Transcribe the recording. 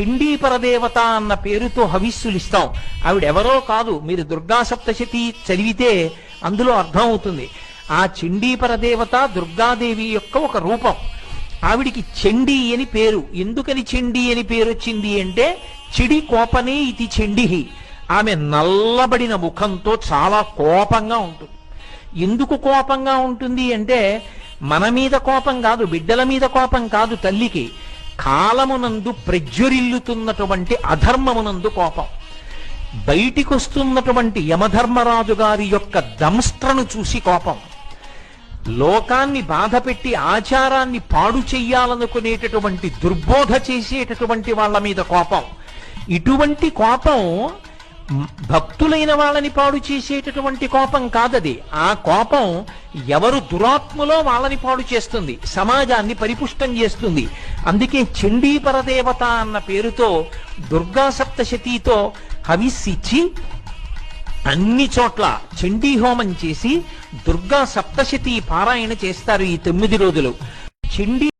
చండీపరదేవత అన్న పేరుతో హవిస్సులు ఇస్తాం ఆవిడెవరో కాదు మీరు దుర్గా సప్తశతి చదివితే అందులో అర్థం అవుతుంది ఆ చండీపరదేవత దుర్గాదేవి యొక్క ఒక రూపం. ఆవిడికి చెండి అని పేరు. ఎందుకని చెండి అని పేరు వచ్చింది అంటే చిడి కోపనే ఇది చండిహి. ఆమె నల్లబడిన ముఖంతో చాలా కోపంగా ఉంటుంది. ఎందుకు కోపంగా ఉంటుంది అంటే మన మీద కోపం కాదు బిడ్డల మీద కోపం కాదు తల్లికి. కాలమునందు ప్రజ్వరిల్లుతున్నటువంటి అధర్మమునందు కోపం. బయటికొస్తున్నటువంటి యమధర్మరాజు గారి యొక్క దంస్ట్రను చూసి కోపం. లోకాన్ని బాధపెట్టి ఆచారాన్ని పాడు చెయ్యాలనుకునేటటువంటి దుర్బోధ చేసేటటువంటి వాళ్ళ మీద కోపం. ఇటువంటి కోపం భక్తులైన వాళ్ళని పాడు చేసేటటువంటి కోపం కాదది. ఆ కోపం ఎవరు దురాత్మలో వాళ్ళని పాడు చేస్తుంది సమాజాన్ని పరిపుష్టం చేస్తుంది. అందుకే చండీపరదేవత అన్న పేరుతో దుర్గా సప్తశతితో హవిస్సిచ్చి అన్ని చోట్ల చండీ హోమం చేసి దుర్గా సప్తశతి పారాయణ చేస్తారు ఈ తొమ్మిది రోజులు. చండీ